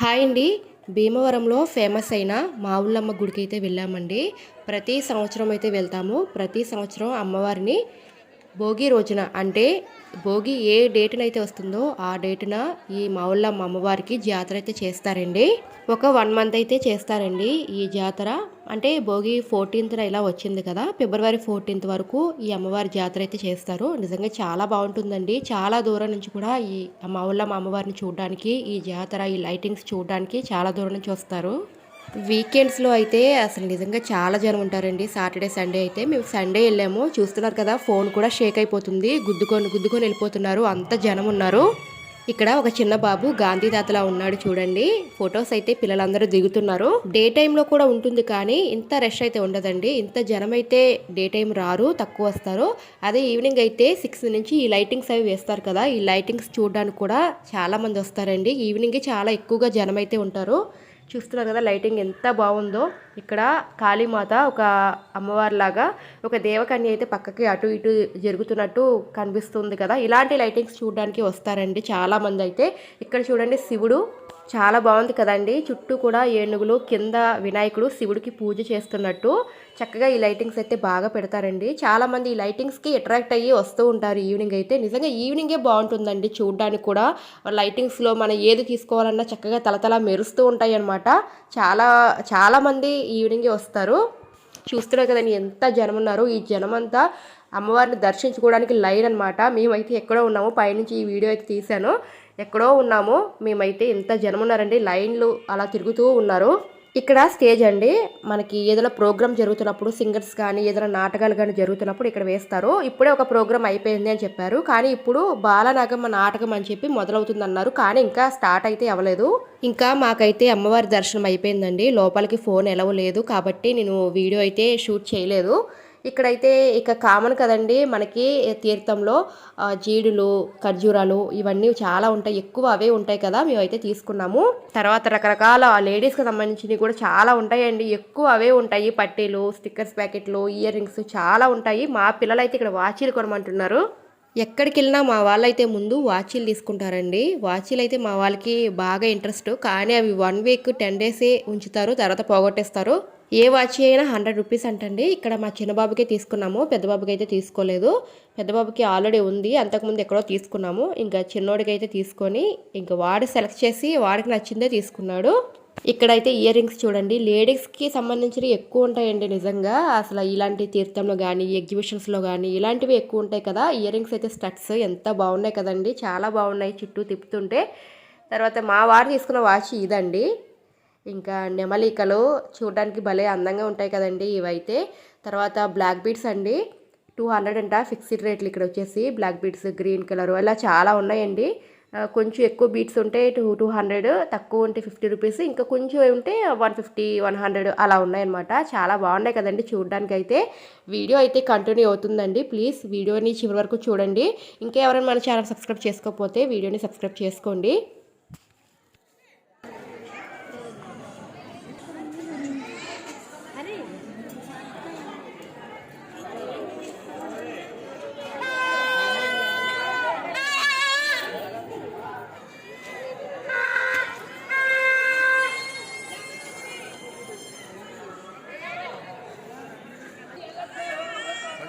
Hi అండి. భీమవరంలో famous అయిన మావుళ్ళమ్మ గుడికి అయితే వెళ్ళామండి. ప్రతి సంవత్సరం అయితే వెళ్తాము. ప్రతి సంవత్సరం అమ్మవారిని భోగి రోజున అంటే భోగి ఏ డేటున అయితే వస్తుందో ఆ డేటున ఈ మావుళ్ళమ్మ అమ్మవారికి జాతర అయితే చేస్తారండి. ఒక వన్ మంత్ అయితే చేస్తారండి ఈ జాతర. అంటే భోగి ఫోర్టీన్త్న ఇలా వచ్చింది కదా ఫిబ్రవరి ఫోర్టీన్త్ వరకు ఈ అమ్మవారి జాతర అయితే చేస్తారు. నిజంగా చాలా బాగుంటుందండి. చాలా దూరం నుంచి కూడా ఈ మావుళ్ళమ్మ అమ్మవారిని చూడడానికి ఈ జాతర ఈ లైటింగ్స్ చూడడానికి చాలా దూరం నుంచి వస్తారు. వీకెండ్స్లో అయితే అసలు నిజంగా చాలా జనం ఉంటారండి. సాటర్డే సండే అయితే మేము సండే వెళ్ళాము. చూస్తున్నారు కదా ఫోన్ కూడా షేక్ అయిపోతుంది. గుద్దుకొని గుద్దుకొని వెళ్ళిపోతున్నారు. అంత జనం ఉన్నారు. ఇక్కడ ఒక చిన్న బాబు గాంధీ తాతలా ఉన్నాడు చూడండి. ఫొటోస్ అయితే పిల్లలందరూ దిగుతున్నారు. డే టైంలో కూడా ఉంటుంది కానీ ఇంత రష్ అయితే ఉండదండి. ఇంత జనం అయితే డే టైం రారు తక్కువ వస్తారు. అదే ఈవినింగ్ అయితే సిక్స్ నుంచి ఈ లైటింగ్స్ అవి వేస్తారు కదా ఈ లైటింగ్స్ చూడడానికి కూడా చాలా మంది వస్తారండి. ఈవినింగ్ చాలా ఎక్కువగా జనం అయితే ఉంటారు. చూస్తున్నారు కదా లైటింగ్ ఎంత బాగుందో. ఇక్కడ కాళీమాత ఒక అమ్మవారిలాగా ఒక దేవకన్య అయితే పక్కకి అటు ఇటు జరుగుతున్నట్టు కనిపిస్తుంది కదా. ఇలాంటి లైటింగ్స్ చూడడానికి వస్తారండి చాలా మంది అయితే. ఇక్కడ చూడండి శివుడు చాలా బాగుంది కదండి. చుట్టూ కూడా ఏనుగులు కింద వినాయకుడు శివుడికి పూజ చేస్తున్నట్టు చక్కగా ఈ లైటింగ్స్ అయితే బాగా పెడతారండి. చాలా మంది ఈ లైటింగ్స్కి అట్రాక్ట్ అయ్యి వస్తూ ఉంటారు ఈవినింగ్ అయితే. నిజంగా ఈవినింగే బాగుంటుందండి చూడడానికి కూడా. లైటింగ్స్లో మనం ఏది తీసుకోవాలన్నా చక్కగా తలతల మెరుస్తూ ఉంటాయి అనమాట చాలా చాలా మంది ఈవినింగే వస్తారు. చూస్తున్నారు కదండి ఎంత జనం ఉన్నారు ఈ జనం అంతా అమ్మవారిని దర్శించుకోవడానికి లైన్ అనమాట మేమైతే ఎక్కడో ఉన్నాము పైనుంచి ఈ వీడియో అయితే తీశాను. ఎక్కడో ఉన్నాము మేమైతే ఎంత జనం ఉన్నారండి లైన్లు అలా తిరుగుతూ ఉన్నారు. ఇక్కడ స్టేజ్ అండి. మనకి ఏదైనా ప్రోగ్రామ్ జరుగుతున్నప్పుడు సింగర్స్ కానీ ఏదైనా నాటకాలు కానీ జరుగుతున్నప్పుడు ఇక్కడ వేస్తారు. ఇప్పుడే ఒక ప్రోగ్రామ్ అయిపోయింది అని చెప్పారు. కానీ ఇప్పుడు బాలనాగమ్మ నాటకం అని చెప్పి మొదలవుతుంది అన్నారు కానీ ఇంకా స్టార్ట్ అయితే అవ్వలేదు. ఇంకా మాకైతే అమ్మవారి దర్శనం అయిపోయిందండి. లోపలికి ఫోన్ ఎలవలేదు కాబట్టి నేను వీడియో అయితే షూట్ చేయలేదు. ఇక్కడైతే ఇక కామన్ కదండి మనకి తీర్థంలో జీడులు ఖర్జూరాలు ఇవన్నీ చాలా ఉంటాయి. ఎక్కువ అవే ఉంటాయి కదా మేమైతే తీసుకున్నాము. తర్వాత రకరకాల లేడీస్కి సంబంధించినవి కూడా చాలా ఉంటాయండి. ఎక్కువ అవే ఉంటాయి. పట్టీలు స్టిక్కర్స్ ప్యాకెట్లు ఇయర్ రింగ్స్ చాలా ఉంటాయి. మా పిల్లలైతే ఇక్కడ వాచీలు కొనమంటున్నారు. ఎక్కడికి వెళ్ళినా మా వాళ్ళైతే ముందు వాచీలు తీసుకుంటారండి. వాచీలు అయితే మా వాళ్ళకి బాగా ఇంట్రెస్ట్. కానీ అవి వన్ వీక్ టెన్ డేసే ఉంచుతారు. తర్వాత పోగొట్టేస్తారు. ఏ వాచ్ అయినా హండ్రెడ్ రూపీస్ అంటండి. ఇక్కడ మా చిన్న బాబుకే తీసుకున్నాము. పెద్ద బాబుకి అయితే తీసుకోలేదు. పెద్దబాబుకి ఆల్రెడీ ఉంది. అంతకుముందు ఎక్కడో తీసుకున్నాము. ఇంకా చిన్నోడికి అయితే తీసుకొని ఇంకా వాడు సెలెక్ట్ చేసి వాడికి నచ్చిందే తీసుకున్నాడు. ఇక్కడైతే ఇయర్ రింగ్స్ చూడండి. లేడీస్కి సంబంధించినవి ఎక్కువ ఉంటాయండి నిజంగా. అసలు ఇలాంటి తీర్థంలో కానీ ఎగ్జిబిషన్స్లో కానీ ఇలాంటివి ఎక్కువ ఉంటాయి కదా. ఇయర్ రింగ్స్ అయితే స్టడ్స్ ఎంత బాగున్నాయి కదండి. చాలా బాగున్నాయి చుట్టూ తిప్పుతుంటే. తర్వాత మా వారు తీసుకున్న వాచ్ ఇదండి. ఇంకా నెమలికలు చూడడానికి భలే అందంగా ఉంటాయి కదండి ఇవైతే. తర్వాత బ్లాక్ బీడ్స్ అండి. టూ హండ్రెడ్ అంట ఫిక్స్డ్ రేట్లు ఇక్కడ వచ్చేసి. బ్లాక్ బీడ్స్ గ్రీన్ కలర్ అలా చాలా ఉన్నాయండి. కొంచెం ఎక్కువ బీట్స్ ఉంటే టూ టూ హండ్రెడ్ తక్కువ ఉంటే ఫిఫ్టీ రూపీస్ ఇంకా కొంచెం ఉంటే వన్ ఫిఫ్టీ వన్ హండ్రెడ్ అలా ఉన్నాయన్నమాట. చాలా బాగున్నాయి కదండి చూడడానికి అయితే. వీడియో అయితే కంటిన్యూ అవుతుందండి. ప్లీజ్ వీడియోని చివరి వరకు చూడండి. ఇంకా ఎవరైనా మన ఛానల్ సబ్స్క్రైబ్ చేసుకోకపోతే వీడియోని సబ్స్క్రైబ్ చేసుకోండి.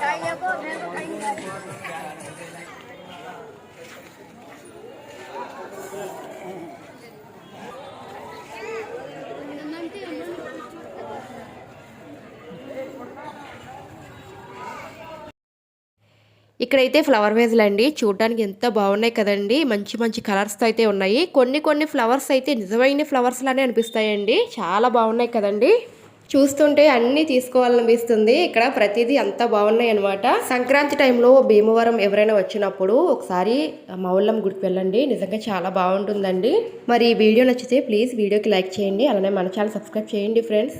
કાંઈ આપો ને તો કાંઈ ఇక్కడైతే ఫ్లవర్ వేజ్లు అండి. చూడడానికి ఎంత బాగున్నాయి కదండి. మంచి మంచి కలర్స్తో అయితే ఉన్నాయి. కొన్ని కొన్ని ఫ్లవర్స్ అయితే నిజమైన ఫ్లవర్స్ లానే అనిపిస్తాయండి. చాలా బాగున్నాయి కదండి. చూస్తుంటే అన్నీ తీసుకోవాలనిపిస్తుంది. ఇక్కడ ప్రతిదీ అంత బాగున్నాయి అనమాట సంక్రాంతి టైంలో భీమవరం ఎవరైనా వచ్చినప్పుడు ఒకసారి మౌళ్ళం గుడికి వెళ్ళండి. నిజంగా చాలా బాగుంటుందండి. మరి ఈ వీడియో నచ్చితే ప్లీజ్ వీడియోకి లైక్ చేయండి. అలానే మన ఛానల్ సబ్స్క్రైబ్ చేయండి ఫ్రెండ్స్.